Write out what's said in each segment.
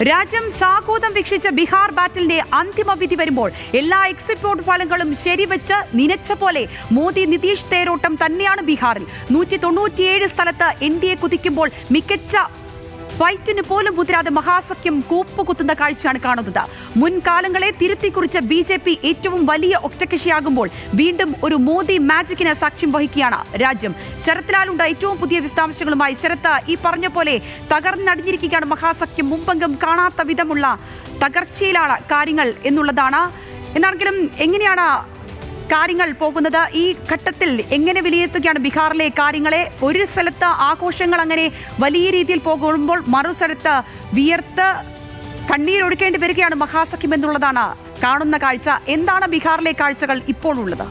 രാജ്യം സാഗോദം വീക്ഷിച്ച ബീഹാർ ബാറ്റിലിന്റെ അന്തിമ വിധി വരുമ്പോൾ എല്ലാ എക്സിറ്റ് പോൾ ഫലങ്ങളും ശരിവെച്ച് നിനച്ച പോലെ മോദി നിതീഷ് തേരോട്ടം തന്നെയാണ് ബീഹാറിൽ. നൂറ്റി തൊണ്ണൂറ്റിയേഴ് സ്ഥലത്ത് എൻ ഡി എ കുതിക്കുമ്പോൾ മികച്ച ഫൈറ്റിന് പോലും മുതിരാതെ മഹാസഖ്യം കൂപ്പുകുത്തുന്ന കാഴ്ചയാണ് കാണുന്നത്. മുൻകാലങ്ങളെ തിരുത്തിക്കുറിച്ച ബി ജെ പി ഏറ്റവും വലിയ ഒറ്റകക്ഷിയാകുമ്പോൾ വീണ്ടും ഒരു മോദി മാജിക്കിന് സാക്ഷ്യം വഹിക്കുകയാണ് രാജ്യം. ശരത്ലാലുണ്ട് ഏറ്റവും പുതിയ വിശദാംശങ്ങളുമായി. ശരത്ത് ഈ പറഞ്ഞ പോലെ തകർന്നടിഞ്ഞിരിക്കുകയാണ് മഹാസഖ്യം. മുമ്പെങ്കും കാണാത്ത വിധമുള്ള തകർച്ചയിലാണ് കാര്യങ്ങൾ എന്നുള്ളതാണ്. എന്നാണെങ്കിലും എങ്ങനെയാണ് കാര്യങ്ങൾ പോകുന്നത് ഈ ഘട്ടത്തിൽ എങ്ങനെ വിലയിരുത്തുകയാണ് ബീഹാറിലെ കാര്യങ്ങളെ? ഒരു സ്ഥലത്ത് ആഘോഷങ്ങൾ അങ്ങനെ വലിയ രീതിയിൽ പോകുമ്പോൾ മറു സ്ഥലത്ത് വിയർത്ത് കണ്ണീരൊഴുക്കേണ്ടി വരികയാണ് മഹാസഖ്യം എന്നുള്ളതാണ് കാണുന്ന കാഴ്ച. എന്താണ് ബീഹാറിലെ കാഴ്ചകൾ ഇപ്പോൾ ഉള്ളത്?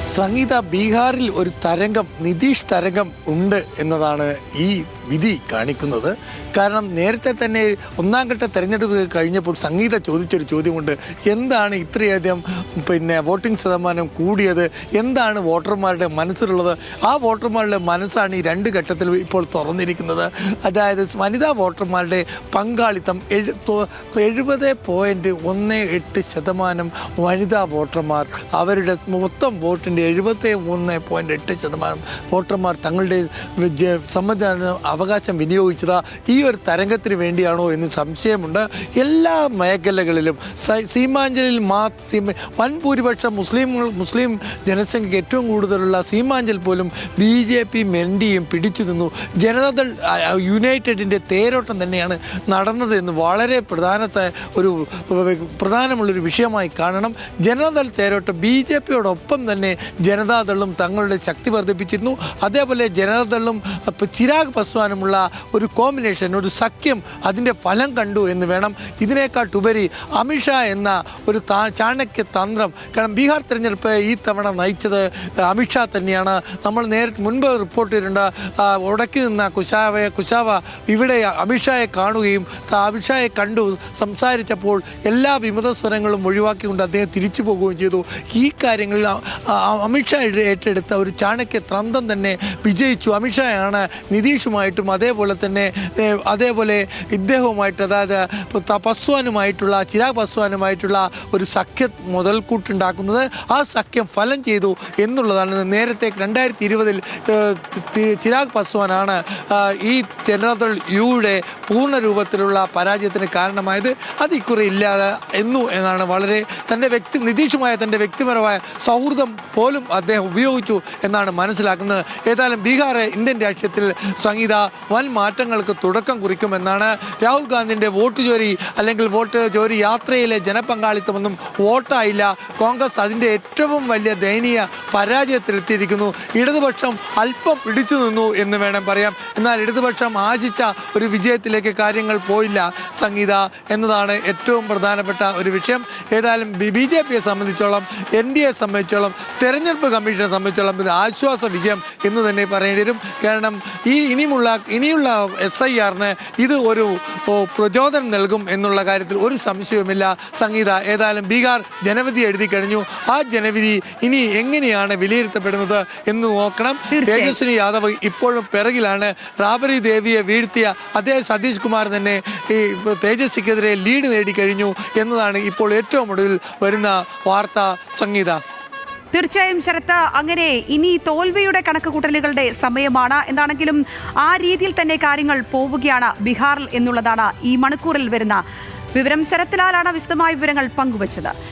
സംഗീത ബീഹാറിൽ ഒരു തരംഗം നിതീഷ് തരംഗം ഉണ്ട് എന്നതാണ് ഈ വിധി കാണിക്കുന്നത്. കാരണം നേരത്തെ തന്നെ ഒന്നാം ഘട്ട തെരഞ്ഞെടുപ്പ് കഴിഞ്ഞപ്പോൾ സംഗീത ചോദിച്ചൊരു ചോദ്യമുണ്ട്. എന്താണ് ഇത്രയധികം പിന്നെ വോട്ടിംഗ് ശതമാനം കൂടിയത്? എന്താണ് വോട്ടർമാരുടെ മനസ്സിലുള്ളത്? ആ വോട്ടർമാരുടെ മനസ്സാണ് ഈ രണ്ട് ഘട്ടത്തിൽ ഇപ്പോൾ തുറന്നിരിക്കുന്നത്. അതായത് വനിതാ വോട്ടർമാരുടെ പങ്കാളിത്തം എഴു എഴുപത് പോയിന്റ് ഒന്ന് എട്ട് ശതമാനം വനിതാ വോട്ടർമാർ അവരുടെ മൊത്തം വോട്ടിന്റെ എഴുപത്തി മൂന്ന് പോയിന്റ് എട്ട് ശതമാനം വോട്ടർമാർ തങ്ങളുടെ സമ്മതിദാന അവകാശം വിനിയോഗിച്ചത് ഈ ഒരു തരംഗത്തിന് വേണ്ടിയാണോ എന്ന് സംശയമുണ്ട്. എല്ലാ മേഖലകളിലും സീമാഞ്ചലിൽ മാ സീമ വൻ ഭൂരിപക്ഷം മുസ്ലിം ജനസംഖ്യയ്ക്ക് ഏറ്റവും കൂടുതലുള്ള സീമാഞ്ചൽ പോലും ബി ജെ പിയും എൻ ഡിയും പിടിച്ചു നിന്നു. ജനതാദൾ യുണൈറ്റഡിന്റെ തേരോട്ടം തന്നെയാണ് നടന്നത് എന്ന് വളരെ പ്രധാനത്തെ ഒരു പ്രധാനമുള്ളൊരു വിഷയമായി കാണണം. ജനതാദൾ തേരോട്ടം ബി ജെ പിയോടൊപ്പം തന്നെ ജനതാദളും തങ്ങളുടെ ശക്തി വർദ്ധിപ്പിച്ചിരുന്നു. അതേപോലെ ജനതാദളും ചിരാഗ് പസ്വാനുമുള്ള ഒരു കോമ്പിനേഷൻ ഒരു സഖ്യം അതിന്റെ ഫലം കണ്ടു എന്ന് വേണം. ഇതിനേക്കാട്ടുപരി അമിത്ഷാ എന്ന ഒരു താ ചാണക്യ തന്ത്രം. കാരണം ബീഹാർ തെരഞ്ഞെടുപ്പ് ഈ തവണ നയിച്ചത് അമിത്ഷാ തന്നെയാണ്. നമ്മൾ നേരത്തെ മുൻപ് റിപ്പോർട്ട് ചെയ്തിട്ടുണ്ട് ഉടക്കി നിന്ന കുശാവയെ കുശാവ ഇവിടെ അമിത്ഷായെ കാണുകയും അമിത്ഷായെ കണ്ടു സംസാരിച്ചപ്പോൾ എല്ലാ വിമത സ്വരങ്ങളും ഒഴിവാക്കിക്കൊണ്ട് അദ്ദേഹം തിരിച്ചു പോകുകയും ചെയ്തു. ഈ കാര്യങ്ങളിൽ അമിത്ഷാ ഏറ്റെടുത്ത ഒരു ചാണക്യ തന്ത്രം തന്നെ വിജയിച്ചു. അമിത്ഷായാണ് നിതീഷുമായിട്ടും അതേപോലെ തന്നെ അതേപോലെ ഇദ്ദേഹവുമായിട്ട് അതായത് പസ്വാനുമായിട്ടുള്ള ചിരാഗ് പസ്വാനുമായിട്ടുള്ള ഒരു സഖ്യ മുതൽക്കൂട്ടുണ്ടാക്കുന്നത്. ആ സഖ്യം ഫലം ചെയ്തു എന്നുള്ളതാണ് നേരത്തെ രണ്ടായിരത്തി ഇരുപതിൽ ചിരാഗ് പസ്വാനാണ് ഈ ജനതാദൾ യുയുടെ പൂർണ രൂപത്തിലുള്ള പരാജയത്തിന് കാരണമായത്. അത് ഇക്കുറി ഇല്ലാതെ എന്നു എന്നാണ് വളരെ തന്റെ വ്യക്തി നിതീഷുമായ തന്റെ വ്യക്തിപരമായ സൗഹൃദം പോലും അദ്ദേഹം ഉപയോഗിച്ചു എന്നാണ് മനസ്സിലാക്കുന്നത്. ഏതായാലും ബീഹാർ ഇന്ത്യൻ രാഷ്ട്രീയത്തിൽ സംഗീത വൻ മാറ്റങ്ങൾക്ക് തുടക്കം കുറിക്കുമെന്നാണ് രാഹുൽ ഗാന്ധിന്റെ വോട്ട് ജോലി അല്ലെങ്കിൽ വോട്ട് ജോലി യാത്രയിലെ ജനപങ്കാളിത്തമൊന്നും വോട്ടായില്ല. കോൺഗ്രസ് അതിന്റെ ഏറ്റവും വലിയ ദയനീയ പരാജയത്തിലെത്തിയിരിക്കുന്നു. ഇടതുപക്ഷം അല്പം പിടിച്ചു നിന്നു എന്ന് വേണം പറയാം. എന്നാൽ ഇടതുപക്ഷം ആശിച്ച ഒരു വിജയത്തിലേക്ക് കാര്യങ്ങൾ പോയില്ല. സംഗീത എന്നതാണ് ഏറ്റവും പ്രധാനപ്പെട്ട ഒരു വിഷയം. ഏതായാലും ബി ജെ പിയെ സംബന്ധിച്ചോളം എൻ ഡി എ സംബന്ധിച്ചോളം തെരഞ്ഞെടുപ്പ് കമ്മീഷനെ സംബന്ധിച്ചുള്ള ഒരു ആശ്വാസ വിജയം എന്ന് തന്നെ പറയേണ്ടി വരും. കാരണം ഈ ഇനിയുമുള്ള ഇനിയുള്ള എസ് ഐ ആറിന് ഇത് ഒരു പ്രചോദനം നൽകും എന്നുള്ള കാര്യത്തിൽ ഒരു സംശയവുമില്ല. സംഗീത ഏതായാലും ബീഹാർ ജനവിധി എഴുതി കഴിഞ്ഞു. ആ ജനവിധി ഇനി എങ്ങനെയാണ് വിലയിരുത്തപ്പെടുന്നത് എന്ന് നോക്കണം. തേജസ്വിനി യാദവ് ഇപ്പോഴും പിറകിലാണ്. റാബറി ദേവിയെ വീഴ്ത്തിയ അതേ സതീഷ് കുമാർ തന്നെ ഈ തേജസ്വിക്കെതിരെ ലീഡ് നേടിക്കഴിഞ്ഞു എന്നതാണ് ഇപ്പോൾ ഏറ്റവും ഒടുവിൽ വരുന്ന വാർത്ത സംഗീത. തീർച്ചയായും ശരത്ത് അങ്ങനെ ഇനി തോൽവിയുടെ കണക്കുകൂട്ടലുകളുടെ സമയമാണ്. എന്താണെങ്കിലും ആ രീതിയിൽ തന്നെ കാര്യങ്ങൾ പോവുകയാണ് ബീഹാറിൽ എന്നുള്ളതാണ് ഈ മണിക്കൂറിൽ വരുന്ന വിവരം. ശരത്ലാലാണ് വിശദമായ വിവരങ്ങൾ പങ്കുവച്ചത്.